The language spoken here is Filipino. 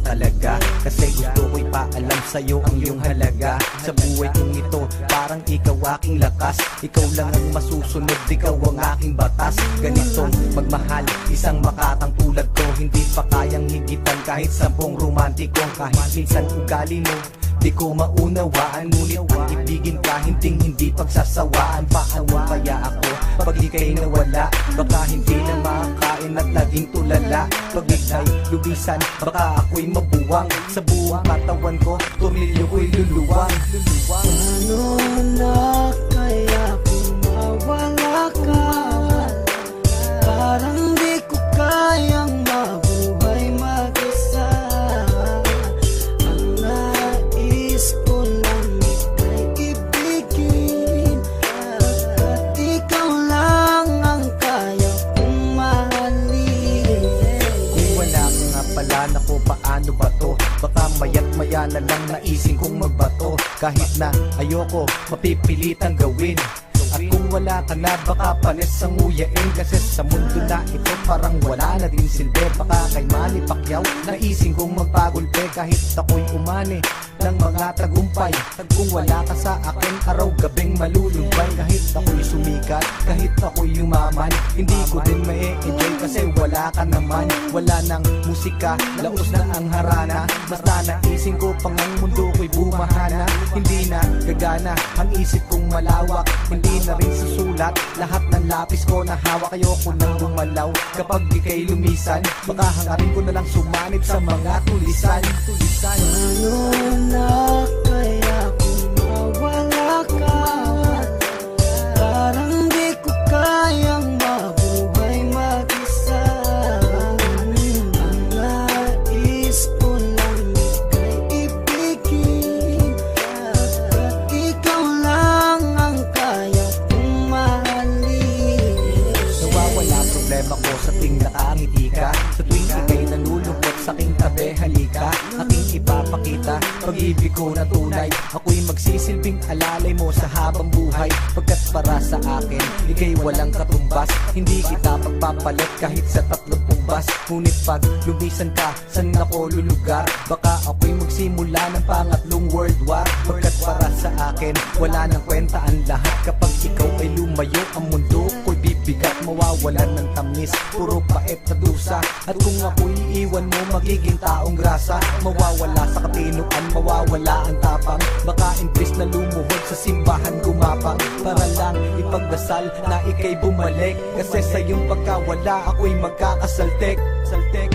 talaga. Kasi gusto ko'y paalam sa'yo ang iyong halaga. Sa buhay kong ito, parang ikaw aking lakas. Ikaw lang ang masusunod, ikaw ang aking batas. Ganitong magmahal, isang makatang tulad ko. Hindi pa kayang higitan kahit sampung romantiko. Kahit minsan ugali mo Di ko maunawaan Ngunit ang ibigin ka Hinding hindi pagsasawaan. Paano kaya ako? Pag ika'y nawala Baka hindi na makakain at laging tulala. Pag ika'y lubisan Baka ako'y mabuwang. Sa buong katawan ko Tornilyo ko'y luluwang Luluwang. Ano na na lang naising kong magbato. Kahit na ayoko Mapipilitang gawin. At kung wala ka na baka panis ang nguyain Kasi sa mundo na ito parang wala na din silbi. Baka kay Manny Pacquiao Naising kong magpagulpe kahit ako'y umani ng mga tagumpay kung wala ka sa akin araw-gabing malulumbay Kahit ako'y sumikat, kahit ako'y yumaman Hindi ko din ma-enjoy kasi wala ka naman. Wala nang musika, laos na ang harana. Basta naising ko pang ang mundo ko'y bumahana. Hindi na gagana ang isip kong malawak Hindi na rin susulat lahat ng lapis ko na hawak Ayoko nang gumalaw. Kapag ika'y lumisan Baka hangarin ko na lang sumanib sa mga tulisan. Tulisan. Ano na pag-ibig ko na tunay. Ako'y magsisilbing alalay mo sa habang buhay. Pagkat para sa akin, ika'y walang katumbas. Hindi kita pagpapalit kahit sa tatlong pumbas Ngunit pag lumisan ka, saan ako lulugar? Baka ako'y magsimula ng pangatlong world war. Pagkat para sa akin, wala nang kwenta ang lahat. Kapag ikaw ay lumayo, ang mundo ko'y bibigat Mawawalan ng tamis, puro pait na dusa. At kung ako'y iiwan mo, magiging taong grasa. Mawawala sa katinuan, mawawala ang tapang. Baka imbis na lumuhod sa simbahan gumapang. Para lang ipagdasal na ika'y bumalik. Kasi sa iyong pagkawala, ako'y magkakasaltek Saltek,